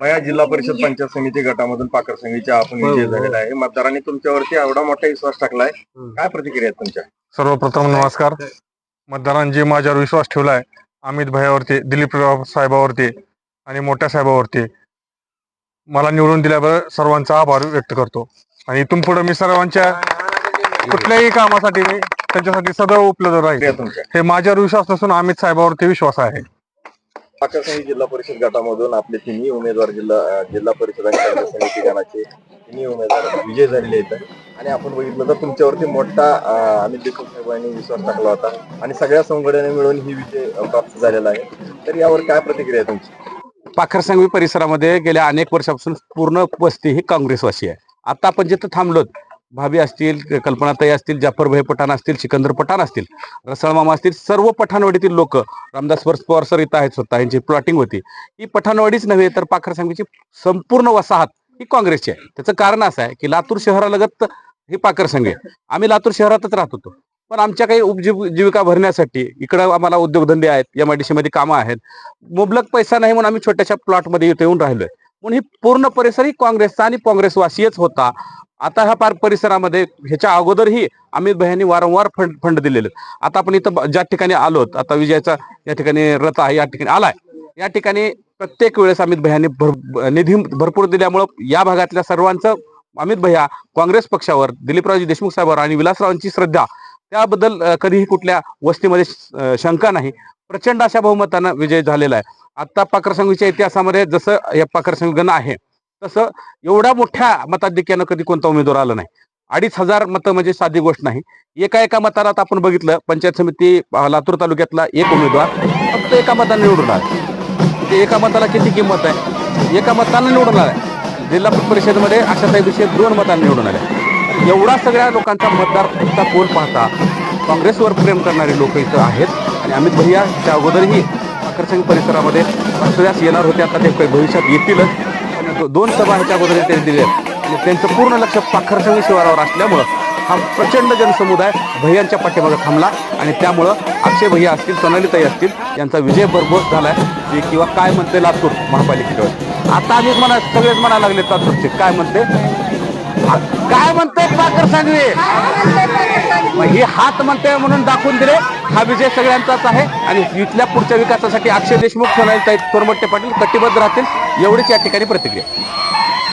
भया जिल्हा परिषद पंचायत समिती गटामधून पाकर समितीचा आपण विजय झालेला आहे. मतदारांनी तुमच्यावरती एवढा मोठा विश्वास टाकलाय. काय प्रतिक्रिया आहेत तुमच्या? सर्वप्रथम नमस्कार. मतदारांनी माझ्यावर विश्वास ठेवलाय अमित भयावरती दिलीप राव साहेबावरती आणि मोठ्या साहेबावरती मला निवडून दिल्याबद्दल सर्वांचा आभार व्यक्त करतो. आणि इथून पुढे मी सर्वांच्या कुठल्याही कामासाठी मी त्यांच्यासाठी सदैव उपलब्ध राहील हे माझ्यावर विश्वास नसून अमित साहेबावरती विश्वास आहे. पाकर जिल्हा परिषद गटामधून आपले तिन्ही उमेदवार जिल्हा जिल्हा परिषद आणि समिती गणाचे तिन्ही उमेदवार विजय झालेले आहेत. आणि आपण बघितलं तर तुमच्यावरती मोठा अं, अमित देशमुख साहेबांनी विश्वास टाकला होता. आणि सगळ्या संघटने मिळून ही विजय प्राप्त झालेला आहे. तर यावर काय प्रतिक्रिया आहे तुमची? पाखरसंगवी परिसरामध्ये गेल्या अनेक वर्षापासून पूर्ण वस्ती ही काँग्रेसवासी आहे. आता आपण जिथं थांबलोत भाभी असतील कल्पनाताई असतील जाफरभाई पठाण असतील सिकंदर पठाण असतील रसळमामा असतील सर्व पठाणवाडीतील लोक रामदास वर- पवार सर इथं आहेत स्वतः यांची प्लॉटिंग होती. ही पठाणवाडीच नव्हे तर पाखरसंगवीची संपूर्ण वसाहत ही काँग्रेसची आहे. त्याचं कारण असं आहे की लातूर शहरालगत ही पाखर आहे. आम्ही लातूर शहरातच राहत होतो. पण आमच्या काही उपजीव जीविका भरण्यासाठी इकडं आम्हाला उद्योगधंदे आहेत एम आय डी सीमध्ये कामं आहेत. मुबलक पैसा नाही म्हणून आम्ही छोट्याशा प्लॉटमध्ये इथे येऊन राहिलोय. म्हणून ही पूर्ण परिसर ही काँग्रेसचा आणि काँग्रेसवासीच होता. आता ह्या पार परिसरामध्ये ह्याच्या अगोदरही अमित भाईंनी वारंवार फंड फंड दिलेले आता आपण इथं ज्या ठिकाणी आलोत आता विजयाचा या ठिकाणी रथ आहे या ठिकाणी आलाय. या ठिकाणी प्रत्येक वेळेस अमित भैयांनी भर निधी भरपूर दिल्यामुळं या भागातल्या सर्वांचं अमित भैया काँग्रेस पक्षावर दिलीपरावजी देशमुख साहेबांवर आणि विलासरावांची श्रद्धा त्याबद्दल कधीही कुठल्या वस्तीमध्ये शंका नाही. प्रचंड अशा बहुमतानं विजय झालेला आहे. आता पाकरसंघीच्या इतिहासामध्ये जसं या पाकरसंघ गण आहे तसं एवढ्या मोठ्या मताधिक्यानं कधी कोणता उमेदवार आला नाही. अडीच हजार मतं म्हणजे साधी गोष्ट नाही. एका एका मताला आता आपण बघितलं पंचायत समिती लातूर तालुक्यातला एक उमेदवार फक्त एका मताने निवडून आला. ते एका मताला किती किंमत आहे? एका मतानं निवडून आलाय जिल्हा परिषदेमध्ये काही विषय दोन मतांनी निवडून आल्या. एवढा सगळ्या लोकांचा मतदारचा कोण पाहता? काँग्रेसवर प्रेम करणारे लोक इथं आहेत. आणि अमित भैया त्या अगोदरही आकर्षण परिसरामध्ये वास्तव्यास येणार होते. आता ते भविष्यात येतीलच. दोन सभा ह्याच्या अगोदर त्यांनी दिल्या आहेत. त्यांचं पूर्ण लक्ष पाखरसंगी शिवारावर असल्यामुळं हा प्रचंड जनसमुदाय भैयांच्या पाठीमागे थांबला. आणि त्यामुळं अक्षय भैया असतील सोनालीताई असतील यांचा विजय भरघोस झाला आहे किंवा काय म्हणते लातूर महापालिकेवर आता आम्हीच म्हणा सगळेच म्हणायला लागले लातूरचे. काय म्हणते? काय म्हणतोय पाकर सांगवे? हे हात म्हणते म्हणून दाखवून दिले. हा विजय सगळ्यांचाच आहे. आणि इथल्या पुढच्या विकासासाठी अक्षय देशमुख सोनालीताई तोरमट्टे पाटील कटिबद्ध राहतील. एवढीच या ठिकाणी प्रतिक्रिया.